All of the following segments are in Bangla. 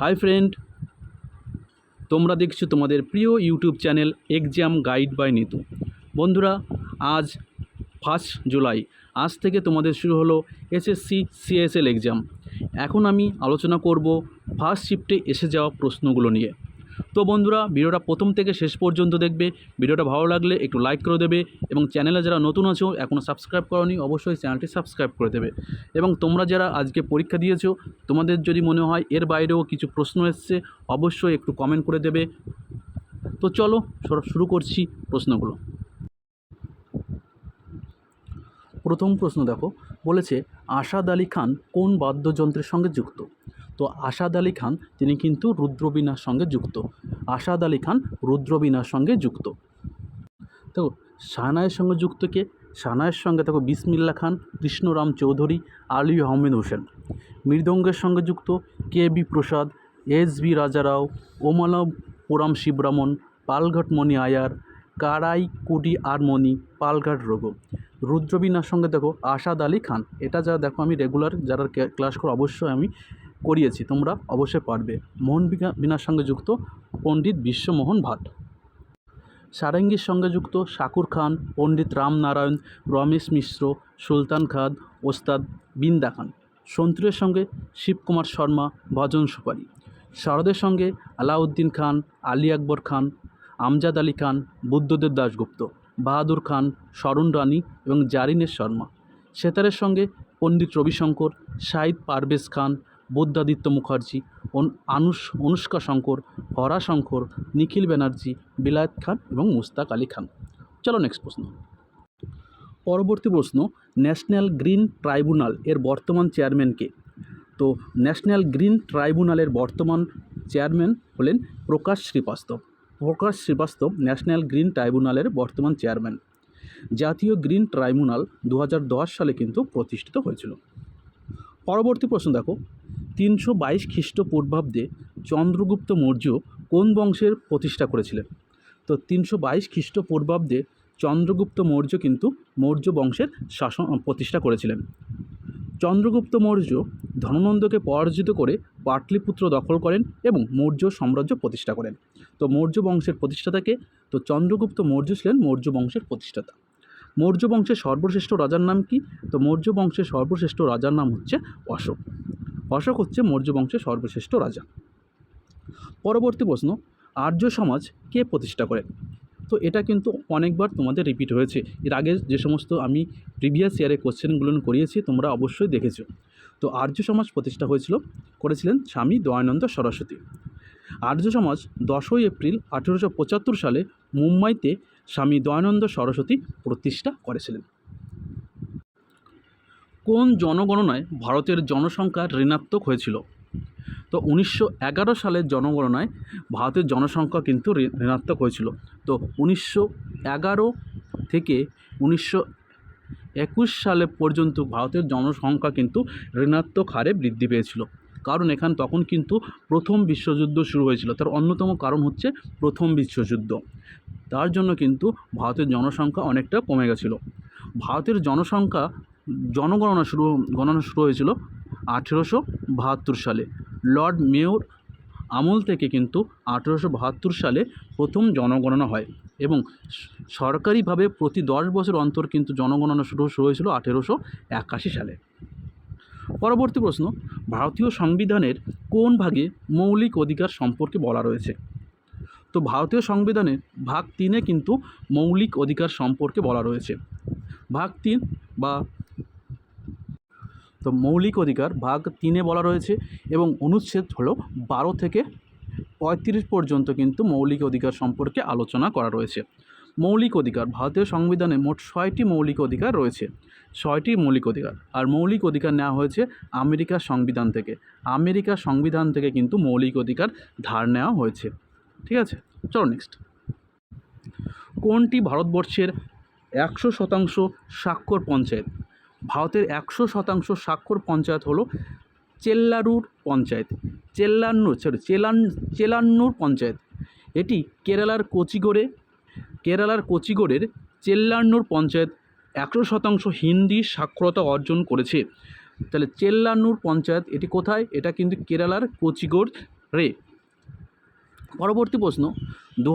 হাই ফ্রেন্ড, তোমরা দেখছ তোমাদের প্রিয় YouTube channel exam guide by Nitu বন্ধুরা, আজ ফার্স্ট জুলাই, আজ থেকে তোমাদের শুরু হলো এসএসসি সিএসএল এক্সাম এখন আমি আলোচনা করব ফার্স্ট শিফটে এসে যাওয়া প্রশ্নগুলো নিয়ে। তো বন্ধুরা, ভিডিওটা প্রথম থেকে শেষ পর্যন্ত দেখবে। ভিডিওটা ভালো লাগলে একটু লাইক করে দেবে এবং চ্যানেলে যারা নতুন আছো এখনও সাবস্ক্রাইব করনি, অবশ্যই চ্যানেলটি সাবস্ক্রাইব করে দেবে। এবং তোমরা যারা আজকে পরীক্ষা দিয়েছ, তোমাদের যদি মনে হয় এর বাইরেও কিছু প্রশ্ন এসছে, অবশ্যই একটু কমেন্ট করে দেবে। তো চলো শুরু করছি প্রশ্নগুলো। প্রথম প্রশ্ন দেখো, বলেছে আসাদ আলী খান কোন বাদ্যযন্ত্রের সঙ্গে যুক্ত? তো আসাদ আলী খান, তিনি কিন্তু রুদ্রবীণার সঙ্গে যুক্ত। আসাদ আলী খান রুদ্রবীণার সঙ্গে যুক্ত। দেখো সানায়ের সঙ্গে যুক্ত কে? সানায়ের সঙ্গে দেখো বিসমিল্লা খান, কৃষ্ণরাম চৌধুরী, আলী আহমেদ হোসেন। মৃদঙ্গের সঙ্গে যুক্ত K B Prasad, S B Rajarao Umayalpuram Sivaraman, Palghat Mani Iyer, Karaikudi R Mani, Palghat রোগ রুদ্রবীণার সঙ্গে দেখো আসাদ আলী খান। এটা যা দেখো আমি রেগুলার যারা ক্লাস করে, অবশ্যই আমি করিয়েছি, তোমরা অবশ্যই পারবে। মোহন বিনা- বীণার সঙ্গে যুক্ত পণ্ডিত বিশ্বমোহন ভাট। সারেঙ্গির সঙ্গে যুক্ত শাকুর খান, পণ্ডিত রামনারায়ণ, রমেশ মিশ্র, সুলতান খান ওস্তাদ বিন্দা খান। সন্তুরের সঙ্গে শিবকুমার শর্মা, ভজন সুপারি। শারদের সঙ্গে আলাউদ্দিন খান, আলী আকবর খান, আমজাদ আলী খান, বুদ্ধদেব দাশগুপ্ত, বাহাদুর খান শরণ রানী এবং জারিনের শর্মা। সেতারের সঙ্গে পণ্ডিত রবিশঙ্কর শাহিদ পারভেজ খান বুদ্ধাদিত্য মুখার্জি আনুষ, অনুষ্কা শঙ্কর, হরা শঙ্কর, নিখিল ব্যানার্জি, বিলায়ত খান এবং মুস্তাক আলী খান। চলো নেক্সট প্রশ্ন। পরবর্তী প্রশ্ন, ন্যাশনাল গ্রিন ট্রাইব্যুনাল এর বর্তমান চেয়ারম্যান কে? তো ন্যাশনাল গ্রিন ট্রাইব্যুনালের বর্তমান চেয়ারম্যান হলেন প্রকাশ শ্রীবাস্তব। প্রকাশ শ্রীবাস্তব ন্যাশনাল গ্রিন ট্রাইব্যুনালের বর্তমান চেয়ারম্যান। জাতীয় গ্রিন ট্রাইব্যুনাল দু হাজার দশ সালে কিন্তু প্রতিষ্ঠিত হয়েছিল। পরবর্তী প্রশ্ন দেখো তিনশো বাইশ খ্রিস্টপূর্বাব্দে চন্দ্রগুপ্ত মৌর্য কোন বংশের প্রতিষ্ঠা করেছিলেন? তো তিনশো বাইশ খ্রিস্টপূর্বাব্দে চন্দ্রগুপ্ত মৌর্য কিন্তু মৌর্য বংশের শাসন প্রতিষ্ঠা করেছিলেন। চন্দ্রগুপ্ত মৌর্য ধননন্দকে পরাজিত করে পাটলিপুত্র দখল করেন এবং মৌর্য সাম্রাজ্য প্রতিষ্ঠা করেন। তো মৌর্য বংশের প্রতিষ্ঠাতাকে তো চন্দ্রগুপ্ত মৌর্য ছিলেন মৌর্য বংশের প্রতিষ্ঠাতা। মৌর্য বংশের সর্বশ্রেষ্ঠ রাজার নাম কি? তো মৌর্য বংশের সর্বশ্রেষ্ঠ রাজার নাম হচ্ছে অশোক। অশোক হচ্ছে মৌর্য বংশের সর্বশ্রেষ্ঠ রাজা। পরবর্তী প্রশ্ন, আর্য সমাজ কে প্রতিষ্ঠা করেন তো এটা কিন্তু অনেকবার তোমাদের রিপিট হয়েছে। এর আগে যে সমস্ত আমি প্রিভিয়াস ইয়ারে কোশ্চেনগুলো করিয়েছি, তোমরা অবশ্যই দেখেছ। তো আর্য সমাজ প্রতিষ্ঠা হয়েছিল, করেছিলেন স্বামী দয়ানন্দ সরস্বতী। আর্য সমাজ দশই এপ্রিল আঠেরোশো পঁচাত্তর সালে মুম্বাইতে স্বামী দয়ানন্দ সরস্বতী প্রতিষ্ঠা করেছিলেন। কোন জনগণনায় ভারতের জনসংখ্যা ঋণাত্মক হয়েছিল? তো উনিশশো এগারো সালের জনগণনায় ভারতের জনসংখ্যা কিন্তু ঋণাত্মক হয়েছিল। তো উনিশশো এগারো থেকে উনিশশো একুশ সালে পর্যন্ত ভারতের জনসংখ্যা কিন্তু ঋণাত্মক হারে বৃদ্ধি পেয়েছিল। কারণ এখানে তখন কিন্তু প্রথম বিশ্বযুদ্ধ শুরু হয়েছিল। তার অন্যতম কারণ হচ্ছে প্রথম বিশ্বযুদ্ধ। তার জন্য কিন্তু ভারতের জনসংখ্যা অনেকটা কমে গেছিল। ভারতের জনসংখ্যা জনগণনা শুরু, গণনা শুরু হয়েছিল আঠেরোশো বাহাত্তর সালে। লর্ড মেয়র আমল থেকে কিন্তু আঠেরোশো বাহাত্তর সালে প্রথম জনগণনা হয় এবং সরকারিভাবে প্রতি দশ বছর অন্তর কিন্তু জনগণনা শুরু শুরু হয়েছিল আঠেরোশো একাশি সালে। পরবর্তী প্রশ্ন, ভারতীয় সংবিধানের কোন ভাগে মৌলিক অধিকার সম্পর্কে বলা রয়েছে? তো ভারতীয় সংবিধানে ভাগ তিনে কিন্তু মৌলিক অধিকার সম্পর্কে বলা রয়েছে। ভাগ তিন বা তো মৌলিক অধিকার ভাগ তিনে বলা রয়েছে এবং অনুচ্ছেদ হলো বারো থেকে পঁয়ত্রিশ পর্যন্ত কিন্তু মৌলিক অধিকার সম্পর্কে আলোচনা করা রয়েছে। মৌলিক অধিকার, ভারতীয় সংবিধানে মোট ছয়টি মৌলিক অধিকার রয়েছে। ছয়টি মৌলিক অধিকার, আর মৌলিক অধিকার নেওয়া হয়েছে আমেরিকার সংবিধান থেকে। আমেরিকার সংবিধান থেকে কিন্তু মৌলিক অধিকার ধার নেওয়া হয়েছে। ঠিক আছে, চলো নেক্সট কোনটি ভারতবর্ষের একশো শতাংশ স্বাক্ষর পঞ্চায়েত? ভারতের একশো শতাংশ স্বাক্ষর পঞ্চায়েত হলো চেল্লারুর পঞ্চায়েত। চেল্লান্নুর সরি চেলান, চেলান্নুর পঞ্চায়েত। এটি কেরালার কোচিগোড়ে, কেরালার কোচিগোড়ের চেল্লান্নুর পঞ্চায়েত একশো শতাংশ হিন্দি সাক্ষরতা অর্জন করেছে। তাহলে চেল্লান্নুর পঞ্চায়েত এটি কোথায়? এটা কিন্তু কেরালার কোচিগোড়। রে পরবর্তী প্রশ্ন দু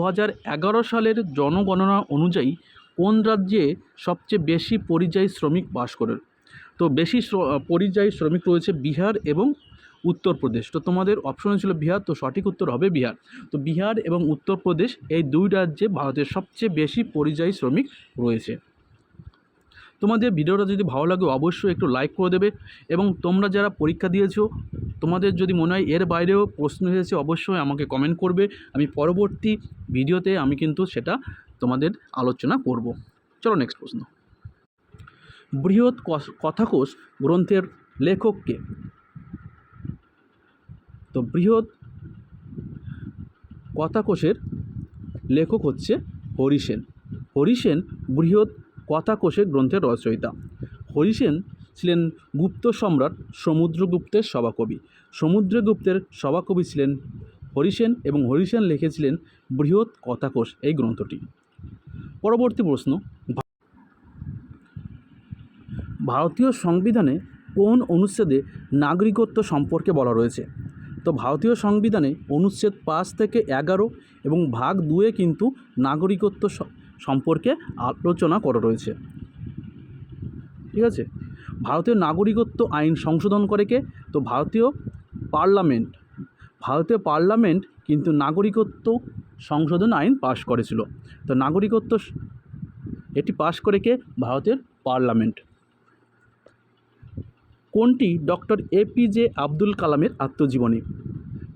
সালের জনগণনা অনুযায়ী কোন রাজ্যে সবচেয়ে বেশি পরিযায়ী শ্রমিক বাস করেন তো বেশি পরিযায়ী শ্রমিক রয়েছে বিহার এবং উত্তরপ্রদেশ। তো তোমাদের অপশনে ছিল বিহার, তো সঠিক উত্তর হবে বিহার। তো বিহার এবং উত্তরপ্রদেশ এই দুই রাজ্যে ভারতের সবচেয়ে বেশি পরিযায়ী শ্রমিক রয়েছে। তোমাদের ভিডিওটা যদি ভালো লাগে অবশ্যই একটু লাইক করে দেবে এবং তোমরা যারা পরীক্ষা দিয়েছ, তোমাদের যদি মনে হয় এর বাইরেও প্রশ্ন এসেছে অবশ্যই আমাকে কমেন্ট করবে। আমি পরবর্তী ভিডিওতে আমি কিন্তু সেটা তোমাদের আলোচনা করব। চলো নেক্সট প্রশ্ন। বৃহৎ কথাকোষ গ্রন্থের লেখককে তো বৃহৎ কথাকোষের লেখক হচ্ছে হরিসেন। হরিসেন বৃহৎ কথাকোষের গ্রন্থের রচয়িতা। হরিসেন ছিলেন গুপ্ত সম্রাট সমুদ্রগুপ্তের সভাকবি। সমুদ্রগুপ্তের সভাকবি ছিলেন হরিসেন এবং হরিসেন লিখেছিলেন বৃহৎ কথাকোষ এই গ্রন্থটি। পরবর্তী প্রশ্ন ভারতীয় সংবিধানে কোন অনুচ্ছেদে নাগরিকত্ব সম্পর্কে বলা রয়েছে? তো ভারতীয় সংবিধানে অনুচ্ছেদ পাঁচ থেকে এগারো এবং ভাগ দুয়ে কিন্তু নাগরিকত্ব সম্পর্কে আলোচনা করা রয়েছে। ঠিক আছে? ভারতীয় নাগরিকত্ব আইন সংশোধন করে কে? তো ভারতীয় পার্লামেন্ট ভারতীয় পার্লামেন্ট কিন্তু নাগরিকত্ব সংশোধন আইন পাশ করেছিল। তো নাগরিকত্ব এটি পাশ করে কে? ভারতের পার্লামেন্ট। কোনটি? ডক্টর এপিজে আব্দুল কালামের আত্মজীবনী।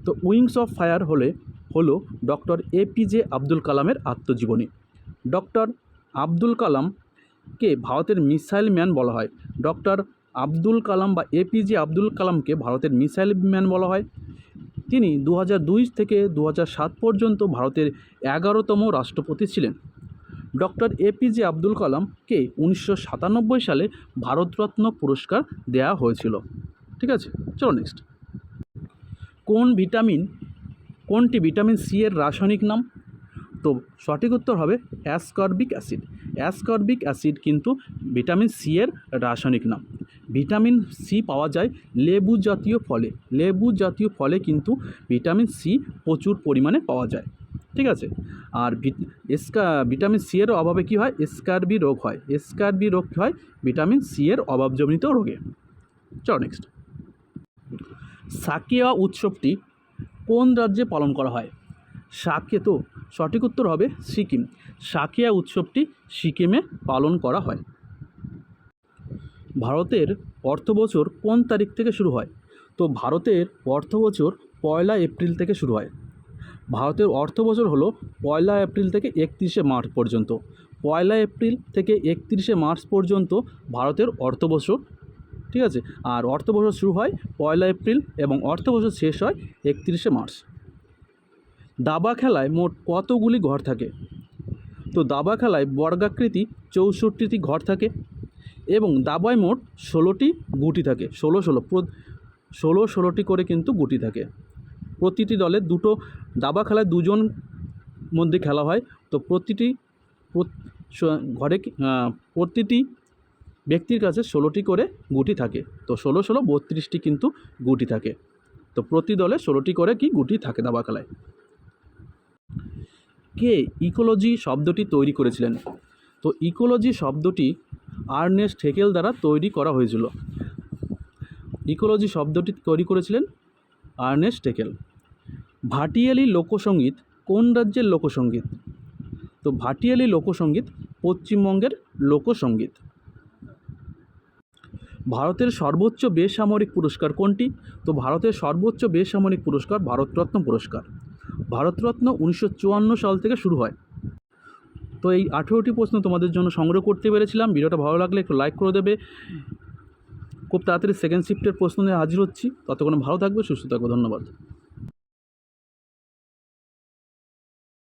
তো উইংস অফ ফায়ার হলে, হলো ডক্টর এপিজে আব্দুল কালামের আত্মজীবনী। ডক্টর আব্দুল কালামকে ভারতের মিসাইল ম্যান বলা হয়। ডক্টর আব্দুল কালাম বা এপিজে আব্দুল কালামকে ভারতের মিসাইল ম্যান বলা হয়। তিনি দু থেকে দু পর্যন্ত ভারতের এগারোতম রাষ্ট্রপতি ছিলেন। ডক্টর এপিজে আব্দুল কালামকে উনিশশো সাতানব্বই সালে ভারতরত্ন পুরস্কার দেওয়া হয়েছিল। ঠিক আছে, চলো নেক্সট কোন ভিটামিন কোনটি ভিটামিন সি এর রাসায়নিক নাম? তো সঠিক উত্তর হবে অ্যাসকর্বিক অ্যাসিড। অ্যাসকর্বিক অ্যাসিড কিন্তু ভিটামিন সি এর রাসায়নিক নাম। ভিটামিন সি পাওয়া যায় লেবু জাতীয় ফলে। লেবু জাতীয় ফলে কিন্তু ভিটামিন সি প্রচুর পরিমাণে পাওয়া যায়। ঠিক আছে? আর এসকা, ভিটামিন সি এর অভাবে কী হয়? স্কারবি রোগ হয়। স্কারবি রোগ হয়? ভিটামিন সি এর অভাবজনিত রোগে। চলো নেক্সট সাকিয়া উৎসবটি কোন রাজ্যে পালন করা হয়? সাকে তো সঠিক উত্তর হবে সিকিম। সাকিয়া উৎসবটি সিকিমে পালন করা হয়। ভারতের অর্থবছর কোন তারিখ থেকে শুরু হয়? তো ভারতের অর্থবছর পয়লা এপ্রিল থেকে শুরু হয়। ভারতের অর্থবছর হলো পয়লা এপ্রিল থেকে একত্রিশে মার্চ পর্যন্ত। পয়লা এপ্রিল থেকে একত্রিশে মার্চ পর্যন্ত ভারতের অর্থবছর ঠিক আছে? আর অর্থবছর শুরু হয় পয়লা এপ্রিল এবং অর্থবছর শেষ হয় একত্রিশে মার্চ। দাবা খেলায় মোট কতগুলি ঘর থাকে? তো দাবা খেলায় বর্গাকৃতি চৌষট্টিটি ঘর থাকে এবং দাবায় মোট ষোলোটি গুটি থাকে। ষোলো ষোলো ষোলো, ষোলোটি করে কিন্তু গুটি থাকে। প্রতিটি দলে দুটো, দাবা খেলায় দুজন মধ্যে খেলা হয়। তো প্রতিটি ঘরে প্রতিটি ব্যক্তির কাছে ষোলোটি করে গুটি থাকে। তো ষোলো ষোলো, বত্রিশটি কিন্তু গুটি থাকে। তো প্রতি দলে ষোলোটি করে কি গুটি থাকে দাবা খেলায়? কে ইকোলজি শব্দটি তৈরি করেছিলেন? তো ইকোলজি শব্দটি আর্নেস্ট হেকেল দ্বারা তৈরি করা হয়েছিল। ইকোলজি শব্দটি তৈরি করেছিলেন আর্নেস্ট হেকেল। ভাটিয়ালি লোকসঙ্গীত কোন রাজ্যের লোকসঙ্গীত তো ভাটিয়ালি লোকসঙ্গীত পশ্চিমবঙ্গের লোকসঙ্গীত ভারতের সর্বোচ্চ বেসামরিক পুরস্কার কোনটি? তো ভারতের সর্বোচ্চ বেসামরিক পুরস্কার ভারতরত্ন পুরস্কার। ভারতরত্ন উনিশশো চুয়ান্ন সাল থেকে শুরু হয়। তো এই আঠেরোটি প্রশ্ন তোমাদের জন্য সংগ্রহ করতে পেরেছিলাম। ভিডিওটা ভালো লাগলে একটু লাইক করে দেবে। খুব তাড়াতাড়ি সেকেন্ড শিফটের প্রশ্ন নিয়ে হাজির হচ্ছি। ততক্ষণ ভালো থাকবে, সুস্থ থাকবে। ধন্যবাদ।